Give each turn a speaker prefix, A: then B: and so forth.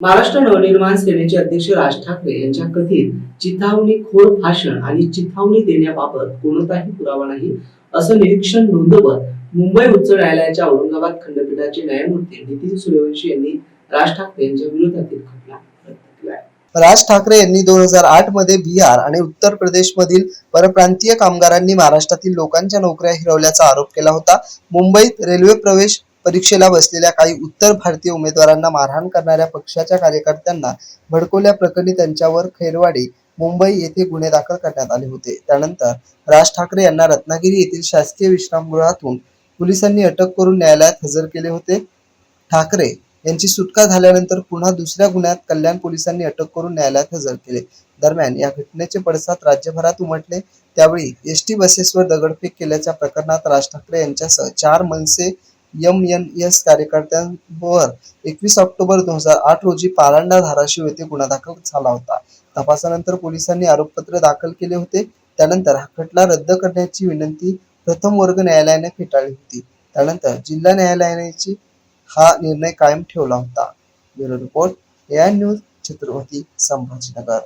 A: महाराष्ट्र नवनिर्माण सेनेचे अध्यक्ष राज ठाकरे यांच्या कथित चिथावणीखोर भाषण आणि चिथावणी देण्याबाबत कोणताही पुरावा नाही असं निरीक्षण नोंदवत मुंबई उच्च न्यायालयाच्या औरंगाबाद खंडपीठाचे न्यायमूर्ती नितीन सूर्यवंशी यांनी राज ठाकरे यांच्या विरोधातील खटला
B: राज ठाकरे यांनी दोन हजार आठमध्ये बिहार आणि उत्तर प्रदेश मधील परप्रांतीय कामगारांनी महाराष्ट्रातील लोकांच्या नोकऱ्या हिरवल्याचा आरोप केला होता. मुंबईत रेल्वे प्रवेश परीक्षेला बसलेल्या काही उत्तर भारतीय उमेदवारांना मारहाण करणाऱ्या पक्षाच्या कार्यकर्त्यांना भडकवल्या प्रकरणी त्यांच्यावर खैरवाडी मुंबई येथे गुन्हे दाखल करण्यात आले होते. त्यानंतर राज ठाकरे यांना रत्नागिरी येथील शासकीय विश्रामगृहातून पोलिसांनी अटक करून न्यायालयात हजर केले होते. ठाकरे यांची सुटका झाल्यानंतर पुन्हा दुसऱ्या गुन्ह्यात कल्याण पोलिसांनी अटक करून न्यायालयात हजर केले. दरम्यान या घटनेचे पडसाद राज्यभरात उमटले. त्यावेळी एस टी बसेसवर दगडफेक केल्याच्या प्रकरणात राज ठाकरे यांच्यासह चार मनसे एम एन एस कार्यकर्त्यांवर एकवीस ऑक्टोबर दोन हजार आठ रोजी पालांडा धाराशिव येथे गुन्हा दाखल झाला होता. तपासानंतर पोलिसांनी आरोपपत्र दाखल केले होते. त्यानंतर हा खटला रद्द करण्याची विनंती प्रथम वर्ग न्यायालयाने फेटाळली होती. त्यानंतर जिल्हा न्यायालयाने हा निर्णय कायम ठेवला होता. Bureau report AI news Chhatrapati Sambhajinagar.